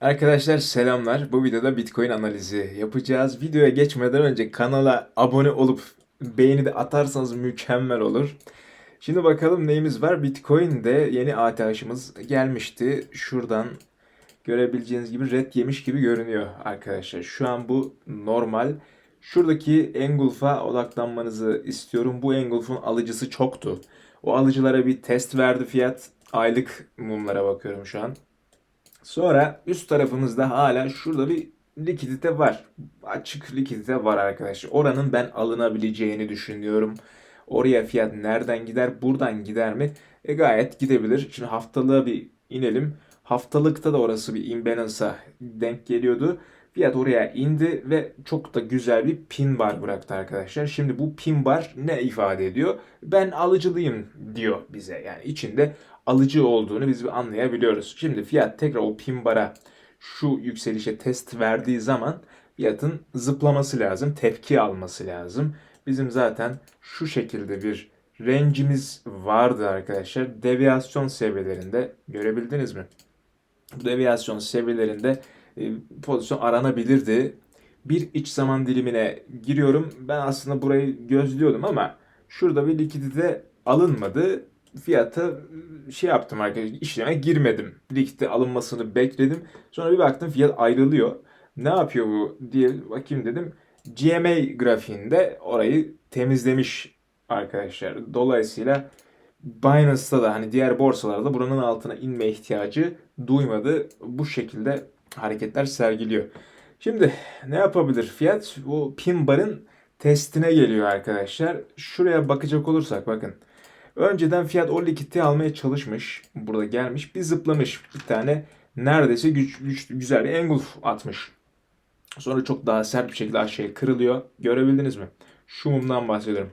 Arkadaşlar selamlar. Bu videoda Bitcoin analizi yapacağız. Videoya geçmeden önce kanala abone olup beğeni de atarsanız mükemmel olur. Şimdi bakalım neyimiz var. Bitcoin'de yeni ATH'ımız gelmişti. Şuradan görebileceğiniz gibi red yemiş gibi görünüyor arkadaşlar. Şu an bu normal. Şuradaki engulf'a odaklanmanızı istiyorum. Bu engulf'un alıcısı çoktu. O alıcılara bir test verdi fiyat. Aylık mumlara bakıyorum şu an. Sonra üst tarafımızda hala şurada bir likidite var. Açık likidite var arkadaşlar. Oranın ben alınabileceğini düşünüyorum. Oraya fiyat nereden gider? Buradan gider mi? E gayet gidebilir. Şimdi haftalığa bir inelim. Haftalıkta da orası bir imbalance'a denk geliyordu. Fiyat oraya indi ve çok da güzel bir pin bar bıraktı arkadaşlar. Şimdi bu pin bar ne ifade ediyor? Ben alıcılıyım diyor bize. Yani içinde alıcı olduğunu biz bir anlayabiliyoruz. Şimdi fiyat tekrar o pin bara şu yükselişe test verdiği zaman fiyatın zıplaması lazım, tepki alması lazım. Bizim zaten şu şekilde bir range'imiz vardı arkadaşlar. Deviyasyon seviyelerinde görebildiniz mi? Bu deviyasyon seviyelerinde pozisyon aranabilirdi. Bir iç zaman dilimine giriyorum. Ben aslında burayı gözlüyordum ama şurada bir likidite alınmadı. Fiyata e, şey yaptım arkadaşlar işleme girmedim. Likidite alınmasını bekledim. Sonra bir baktım fiyat ayrılıyor. Ne yapıyor bu diye bakayım dedim. GMA grafiğinde orayı temizlemiş arkadaşlar. Dolayısıyla Binance'da da hani diğer borsalarda buranın altına inme ihtiyacı duymadı. Bu şekilde hareketler sergiliyor. Şimdi ne yapabilir fiyat? Bu pin barın testine geliyor arkadaşlar. Şuraya bakacak olursak bakın. Önceden fiyat o likiditeyi almaya çalışmış. Burada gelmiş bir zıplamış. Bir tane neredeyse güç, güç, güzel bir engulf atmış. Sonra çok daha sert bir şekilde aşağıya kırılıyor. Görebildiniz mi? Şu mumdan bahsediyorum.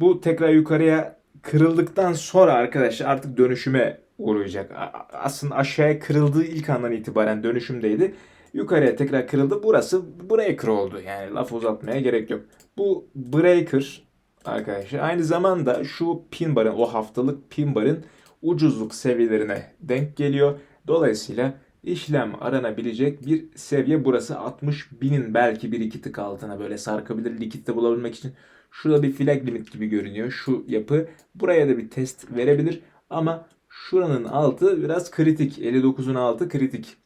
Bu tekrar yukarıya kırıldıktan sonra arkadaşlar artık dönüşüme uğrayacak. Aslında aşağıya kırıldığı ilk andan itibaren dönüşümdeydi. Yukarıya tekrar kırıldı. Burası breaker oldu. Yani laf uzatmaya gerek yok. Bu breaker arkadaşlar aynı zamanda şu pin barın o haftalık pin barın ucuzluk seviyelerine denk geliyor. Dolayısıyla işlem aranabilecek bir seviye burası 60 binin belki bir iki tık altına böyle sarkabilir likitte bulabilmek için. Şurada bir flag limit gibi görünüyor şu yapı. Buraya da bir test verebilir ama şuranın altı biraz kritik. 59'un altı kritik.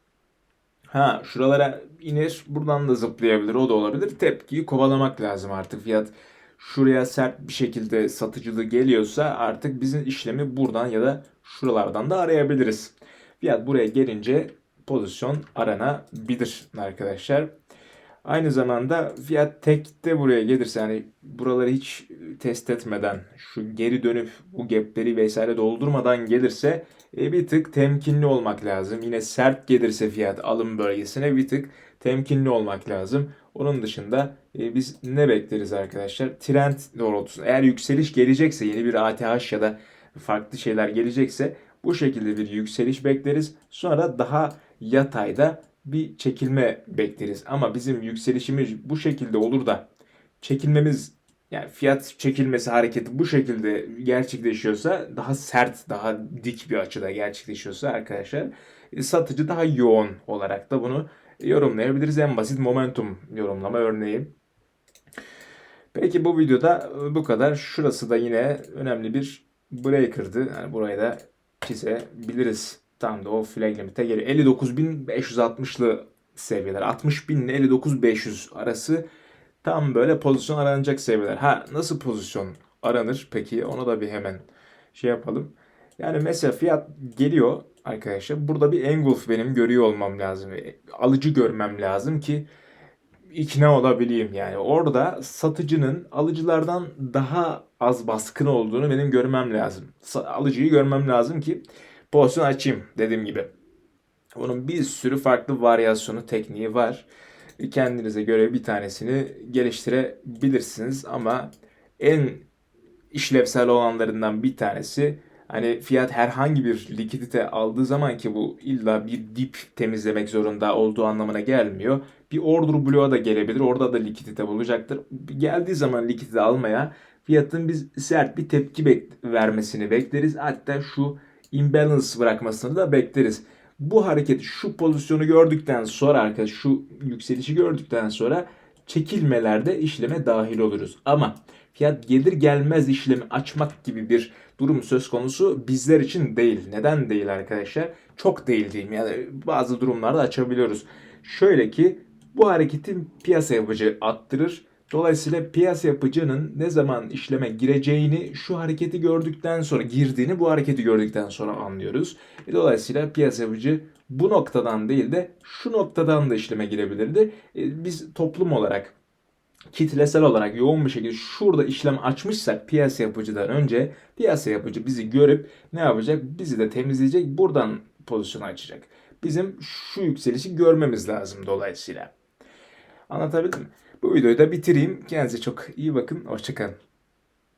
Ha şuralara iner buradan da zıplayabilir o da olabilir. Tepkiyi kovalamak lazım artık fiyat şuraya sert bir şekilde satıcılığı geliyorsa artık bizim işlemi buradan ya da şuralardan da arayabiliriz. Fiyat buraya gelince pozisyon aranabilir arkadaşlar. Aynı zamanda fiyat tek de buraya gelirse yani buraları hiç test etmeden şu geri dönüp bu gapleri vesaire doldurmadan gelirse e, bir tık temkinli olmak lazım. Yine sert gelirse fiyat alım bölgesine bir tık temkinli olmak lazım. Onun dışında e, biz ne bekleriz arkadaşlar? Trend doğrultusunda eğer yükseliş gelecekse yeni bir ATH ya da farklı şeyler gelecekse bu şekilde bir yükseliş bekleriz. Sonra daha yatayda bir çekilme bekleriz. Ama bizim yükselişimiz bu şekilde olur da çekilmemiz yani fiyat çekilmesi hareketi bu şekilde gerçekleşiyorsa daha sert, daha dik bir açıda gerçekleşiyorsa arkadaşlar e, satıcı daha yoğun olarak da bunu yorumlayabiliriz. En basit momentum yorumlama örneği. Peki bu videoda bu kadar. Şurası da yine önemli bir breaker'dı. Yani burayı da çizebiliriz. Tam da o flag limit'e geliyor. 59.560'lı seviyeler. 60.000 ile 59.500 arası tam böyle pozisyon aranacak seviyeler. Ha nasıl pozisyon aranır? Peki onu da bir hemen şey yapalım. Yani mesela fiyat geliyor arkadaşlar. Burada bir engulf benim görüyor olmam lazım. Alıcı görmem lazım ki ikna olabileyim yani. Orada satıcının alıcılardan daha az baskın olduğunu benim görmem lazım. Alıcıyı görmem lazım ki pozisyon açayım dediğim gibi. Onun bir sürü farklı varyasyonu, tekniği var. Kendinize göre bir tanesini geliştirebilirsiniz ama en işlevsel olanlarından bir tanesi hani fiyat herhangi bir likidite aldığı zaman ki bu illa bir dip temizlemek zorunda olduğu anlamına gelmiyor. Bir order bloğa da gelebilir. Orada da likidite bulacaktır. Geldiği zaman likidite almaya fiyatın biz sert bir tepki bek vermesini bekleriz. Hatta şu imbalance bırakmasını da bekleriz. Bu hareket şu pozisyonu gördükten sonra arkadaş şu yükselişi gördükten sonra çekilmelerde işleme dahil oluruz. Ama fiyat gelir gelmez işlemi açmak gibi bir durum söz konusu bizler için değil. Neden değil arkadaşlar? Çok değil diyeyim. Yani bazı durumlarda açabiliyoruz. Şöyle ki bu hareketin piyasa yapıcı attırır. Dolayısıyla piyasa yapıcının ne zaman işleme gireceğini şu hareketi gördükten sonra girdiğini bu hareketi gördükten sonra anlıyoruz. E, Dolayısıyla piyasa yapıcı bu noktadan değil de şu noktadan da işleme girebilirdi. E, Biz toplum olarak kitlesel olarak yoğun bir şekilde şurada işlem açmışsak piyasa yapıcıdan önce piyasa yapıcı bizi görüp ne yapacak? Bizi de temizleyecek. Buradan pozisyonu açacak. Bizim şu yükselişi görmemiz lazım dolayısıyla. Anlatabildim mi? Bu videoyu da bitireyim. Kendinize çok iyi bakın. Hoşçakalın.